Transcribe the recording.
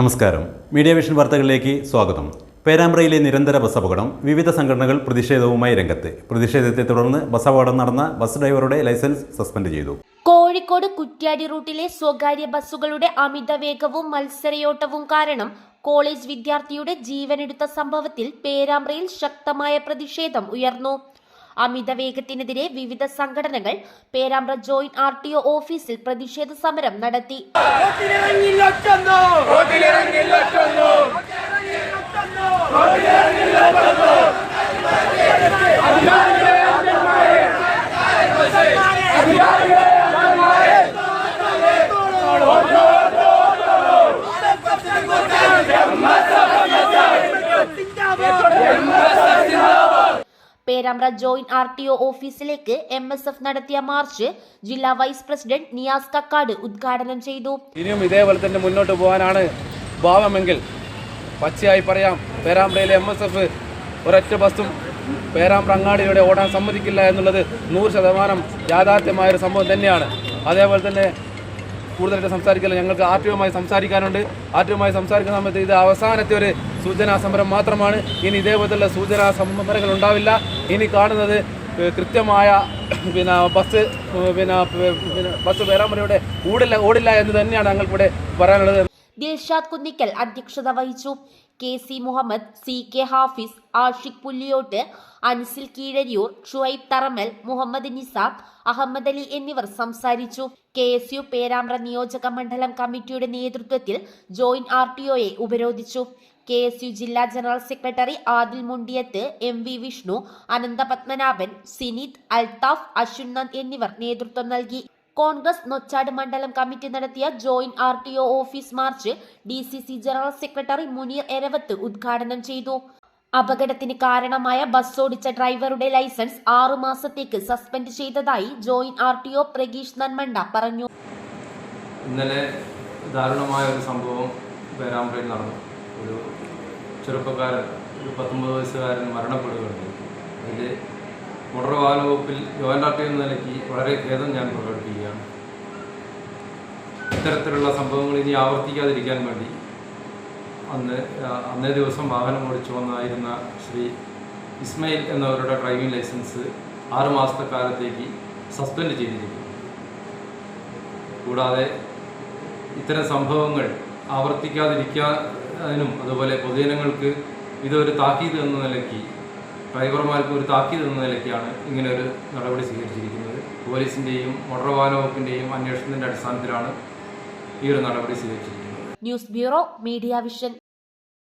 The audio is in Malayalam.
നമസ്കാരം. മീഡിയ വിഷൻ വാർത്തകളിലേക്ക് സ്വാഗതം. പേരാമ്പ്രയിലെ നിരന്തര ബസ് അപകടം വിവിധ സംഘടനകൾ പ്രതിഷേധവുമായി രംഗത്ത്. പ്രതിഷേധത്തെ തുടർന്ന് ബസ് അപകടം നടന്ന ബസ് ഡ്രൈവറുടെ ലൈസൻസ് സസ്പെൻഡ് ചെയ്തു. കോഴിക്കോട് കുറ്റ്യാടി റൂട്ടിലെ സ്വകാര്യ ബസ്സുകളുടെ അമിത വേഗവും മത്സരയോട്ടവും കാരണം കോളേജ് വിദ്യാർത്ഥിയുടെ ജീവനെടുത്ത സംഭവത്തിൽ പേരാമ്പ്രയിൽ ശക്തമായ പ്രതിഷേധം ഉയർന്നു. അമിതവേഗത്തിനെതിരെ വിവിധ സംഘടനകൾ Perambra joint R T O ഓഫീസിൽ പ്രതിഷേധ സമരം നടത്തി. Perambra joint R T O ഓഫീസിലേക്ക് എം എസ് എഫ് നടത്തിയ മാർച്ച് ജില്ലാ വൈസ് പ്രസിഡന്റ് നിയാസ് കക്കാട് ഉദ്ഘാടനം ചെയ്തു. ഇനിയും ഇതേപോലെ തന്നെ മുന്നോട്ട് പോകാനാണ് ഭാവമെങ്കിൽ പച്ചയായി പറയാം. പേരാമ്പ്രയിലെ എം എസ് എഫ് ഒരൊറ്റ ബസ്സും പേരാമ്പ്ര അങ്ങാടിയിലൂടെ ഓടാൻ സമ്മതിക്കില്ല എന്നുള്ളത് നൂറ് ശതമാനം യാഥാർത്ഥ്യമായൊരു സംഭവം തന്നെയാണ്. അതേപോലെ തന്നെ കൂടുതലായിട്ട് സംസാരിക്കില്ല. ഞങ്ങൾക്ക് ആർ ടി ഒമായി സംസാരിക്കാനുണ്ട്. ആർ ടി ഒമായി സംസാരിക്കുന്ന സമയത്ത് ഇത് അവസാനത്തെ ഒരു സൂചനാ സമരം മാത്രമാണ്. ഇനി ഇതേപോലത്തുള്ള സൂചനാ സമരങ്ങൾ ഉണ്ടാവില്ല. ഇനി കാണുന്നത് കൃത്യമായ പിന്നെ ബസ് പിന്നെ ബസ് പേരാമ്പ്രയുടെ ഓടില്ല ഓടില്ല എന്ന് തന്നെയാണ് ഞങ്ങൾക്കിവിടെ പറയാനുള്ളത്. ദിൽഷാദ് കുന്നിക്കൽ അധ്യക്ഷത വഹിച്ചു. K C Muhammad C K Hafis Ashiq Pulliyott Ansil Keezhariyur Shuhaib Tharamal Muhammad Nisam Ahammad Ali എന്നിവർ സംസാരിച്ചു. കെ എസ് യു പേരാമ്പ്ര നിയോജക മണ്ഡലം കമ്മിറ്റിയുടെ നേതൃത്വത്തിൽ ജോയിന്റ് ആർ ടി ഒയെ ഉപരോധിച്ചു. കെ എസ് യു ജില്ലാ general secretary Adil Mundiyath M V Vishnu Anantha Padmanabhan Sinith Althaf Ashwin Nand എന്നിവർ നേതൃത്വം നൽകി. കോൺഗ്രസ് നൊച്ചാട് മണ്ഡലം കമ്മിറ്റി നടത്തിയ joint R T O office march D C C general secretary Muneer Eravath ഉദ്ഘാടനം ചെയ്തു. അപകടത്തിന് കാരണമായ ബസ് ഓടിച്ച ഡ്രൈവറുടെ ലൈസൻസ് ആറു മാസത്തേക്ക് സസ്പെൻഡ് ചെയ്തതായി joint R T O Pragheesh Nanmanda പറഞ്ഞു. ഇന്നലെ ദാരുണമായ ഒരു സംഭവം പേരാമ്പ്രയിൽ നടന്നു. ഒരു ചെറുപ്പക്കാരൻ ഒരു പത്തൊമ്പത് വയസ്സുകാരൻ മരണപ്പെടുകയുണ്ടായി. അതിൽ മോട്ടോർ വാഹന വകുപ്പിൽ ജോയിന്റ് എന്ന നിലയ്ക്ക് വളരെ ഖേദം ഞാൻ പ്രകടിപ്പിക്കുകയാണ്. ഇത്തരത്തിലുള്ള സംഭവങ്ങൾ ഇനി ആവർത്തിക്കാതിരിക്കാൻ വേണ്ടി അന്ന് അന്നേ ദിവസം വാഹനം ഓടിച്ചു വന്നായിരുന്ന ശ്രീ ഇസ്മയിൽ എന്നവരുടെ ഡ്രൈവിംഗ് ലൈസൻസ് ആറ് മാസത്തെ കാലത്തേക്ക് സസ്പെൻഡ് ചെയ്തിരിക്കുന്നു. കൂടാതെ ഇത്തരം സംഭവങ്ങൾ ആവർത്തിക്കാതിരിക്കാനും അതുപോലെ പൊതുജനങ്ങൾക്ക് ഇതൊരു താക്കീത് എന്ന നിലയ്ക്ക് ഡ്രൈവർമാർക്ക് ഒരു താക്കീത് എന്ന നിലയ്ക്കാണ് ഇങ്ങനെ ഒരു നടപടി സ്വീകരിച്ചിരിക്കുന്നത്. പോലീസിന്റെയും മോട്ടോർ വാഹന വകുപ്പിന്റെയും അന്വേഷണത്തിന്റെ അടിസ്ഥാനത്തിലാണ് ഈ ഒരു നടപടി സ്വീകരിച്ചിരിക്കുന്നത്. News bureau media vision.